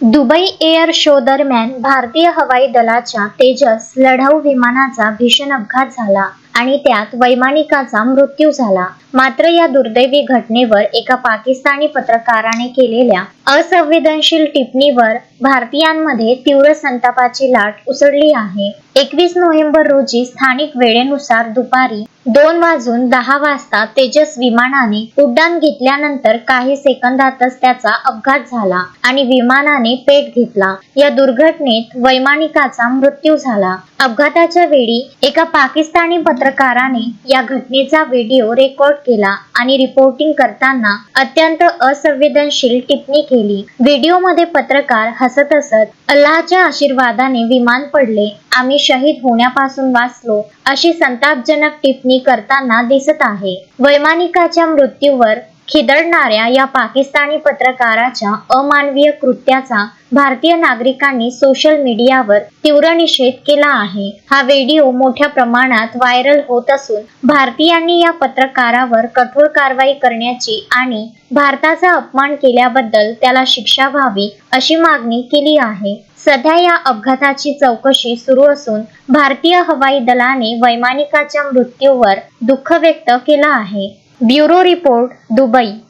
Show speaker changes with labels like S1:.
S1: Dubai air show दरम्यान भारतीय हवाई दलाच्या तेजस लढाऊ विमानाचा भीषण अपघात झाला आणि त्यात वैमानिकाचा मृत्यू झाला. मात्र या दुर्दैवी घटनेवर एका पाकिस्तानी पत्रकाराने केलेल्या असंवेदनशील टिप्पणीवर भारतीयांमध्ये तीव्र संतापाची लाट उसळली आहे. एकवीस नोव्हेंबर रोजी स्थानिक वेळेनुसार दुपारी दोन वाजून दहा वाजता तेजस विमानाने उड्डाण घेतल्यानंतर काही सेकंदातच त्याचा अपघात झाला आणि विमानाने पेट घेतला. या दुर्घटनेत वैमानिकाचा मृत्यू झाला. अपघाताच्या वेळी एका पाकिस्तानी पत्रकाराने या घटनेचा व्हिडिओ रेकॉर्ड केला आणि रिपोर्टिंग करताना अत्यंत असंवेदनशील टिप्पणी केली. व्हिडिओमध्ये पत्रकार हसत हसत अल्लाच्या आशीर्वादाने विमान पडले. आम्ही शहीद होण्यापासून वाचलो अशी संतापजनक टिप्पणी करताना दिसत आहे. वैमानिकाच्या मृत्यूवर खिदळणाऱ्या या पाकिस्तानी पत्रकाराच्या अमानवीय कृत्याचा भारतीय नागरिकांनी सोशल मीडियावर तीव्र निषेध केला आहे. हा व्हिडिओ मोठ्या प्रमाणात व्हायरल होत असून भारतीयांनी या पत्रकारावर कठोर कारवाई करण्याची आणि भारताचा अपमान केल्याबद्दल त्याला शिक्षा व्हावी अशी मागणी केली आहे. सध्या या अपघाताची चौकशी सुरू असून भारतीय हवाई दलाने वैमानिकाच्या मृत्यूवर दुःख व्यक्त केलं आहे. Bureau report Dubai.